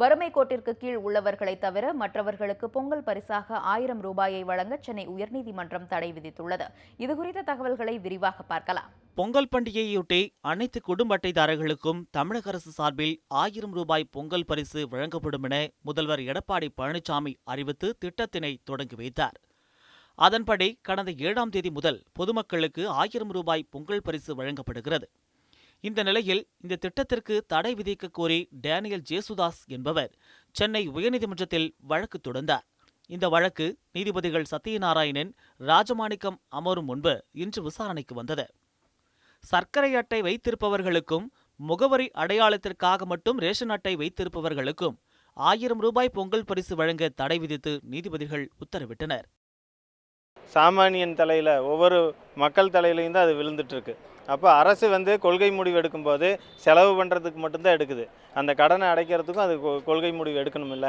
வறுமை கோட்டிற்கு கீழ் உள்ளவர்களை தவிர மற்றவர்களுக்கு பொங்கல் பரிசாக ஆயிரம் ரூபாயை வழங்க சென்னை உயர்நீதிமன்றம் தடை விதித்துள்ளது. இதுகுறித்த தகவல்களை விரிவாக பார்க்கலாம். பொங்கல் பண்டிகையொட்டி அனைத்து குடும்ப அட்டைதாரர்களுக்கும் தமிழக அரசு சார்பில் ஆயிரம் ரூபாய் பொங்கல் பரிசு வழங்கப்படும் என முதல்வர் எடப்பாடி பழனிசாமி அறிவித்து திட்டத்தினை தொடங்கி வைத்தார். அதன்படி கடந்த ஏழாம் தேதி முதல் பொதுமக்களுக்கு ஆயிரம் ரூபாய் பொங்கல் பரிசு வழங்கப்படுகிறது. இந்த நிலையில் இந்த திட்டத்திற்கு தடை விதிக்க கோரி டேனியல் ஜேசுதாஸ் என்பவர் சென்னை உயர்நீதிமன்றத்தில் வழக்கு தொடர்ந்தார். இந்த வழக்கு நீதிபதிகள் சத்யநாராயணன் ராஜமாணிக்கம் அமரும் முன்பு இன்று விசாரணைக்கு வந்தது. சர்க்கரை அட்டை வைத்திருப்பவர்களுக்கும் முகவரி அடையாளத்திற்காக மட்டும் ரேஷன் அட்டை வைத்திருப்பவர்களுக்கும் ஆயிரம் ரூபாய் பொங்கல் பரிசு வழங்க தடை விதித்து நீதிபதிகள் உத்தரவிட்டனர். சாமானியன் தலையில் ஒவ்வொரு மக்கள் தலையிலையும் தான் அது விழுந்துட்டுருக்கு. அப்போ அரசு வந்து கொள்கை முடிவு எடுக்கும்போது செலவு பண்ணுறதுக்கு மட்டும்தான் எடுக்குது. அந்த கடனை அடைக்கிறதுக்கும் அது கொள்கை முடிவு எடுக்கணுமில்ல.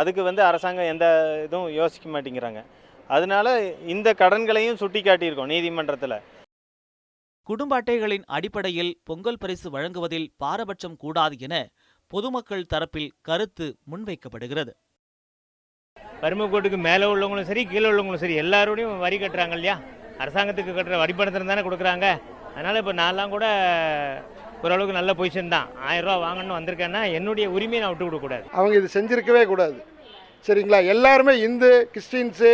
அதுக்கு வந்து அரசாங்கம் எந்த இதுவும் யோசிக்க மாட்டேங்கிறாங்க. அதனால இந்த கடன்களையும் சுட்டி காட்டியிருக்கோம் நீதிமன்றத்தில். குடும்ப அட்டைகளின் அடிப்படையில் பொங்கல் பரிசு வழங்குவதில் பாரபட்சம் கூடாது என பொதுமக்கள் தரப்பில் கருத்து முன்வைக்கப்படுகிறது. வறுமை கோட்டுக்கு மேலே உள்ளவங்களும் சரி கீழே உள்ளவங்களும் சரி எல்லாரோடையும் வரி கட்டுறாங்க இல்லையா? அரசாங்கத்துக்கு கட்டுற வரி பணத்தில் தானே கொடுக்குறாங்க. அதனால் இப்போ நான்லாம் கூட ஓரளவுக்கு நல்ல பொசிஷன் தான். ஆயிரம் ரூபா வாங்கணும்னு வந்திருக்கேன்னா என்னுடைய உரிமையை நான் விட்டு கொடுக்கக்கூடாது. அவங்க இது செஞ்சிருக்கவே கூடாது. சரிங்களா? எல்லாருமே இந்து கிறிஸ்டின்ஸு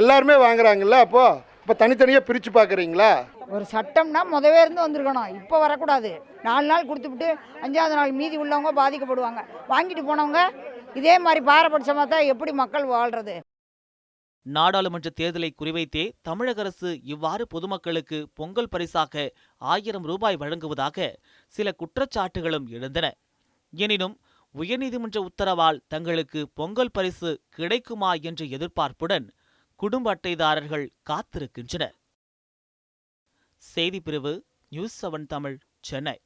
எல்லாருமே வாங்குறாங்கல்ல அப்போது இப்போ தனித்தனியாக பிரித்து பார்க்குறீங்களா ஒரு சட்டம்னா முதவே இருந்து வந்திருக்கணும். இப்போ வரக்கூடாது. நாலு நாள் கொடுத்துவிட்டு அஞ்சாவது நாள் மீதி உள்ளவங்க பாதிக்கப்படுவாங்க. வாங்கிட்டு போனவங்க இதே மாதிரி பாரபட்சமாக தான் எப்படி மக்கள் வாழ்றது? நாடாளுமன்ற தேர்தலை குறிவைத்தே தமிழக அரசு இவ்வாறு பொதுமக்களுக்கு பொங்கல் பரிசாக ஆயிரம் ரூபாய் வழங்குவதாக சில குற்றச்சாட்டுகளும் எழுந்தன. எனினும் உயர்நீதிமன்ற உத்தரவால் தங்களுக்கு பொங்கல் பரிசு கிடைக்குமா என்ற எதிர்பார்ப்புடன் குடும்ப அட்டைதாரர்கள் காத்திருக்கின்றனர். செய்திப்பிரிவு நியூஸ் செவன் தமிழ் சென்னை.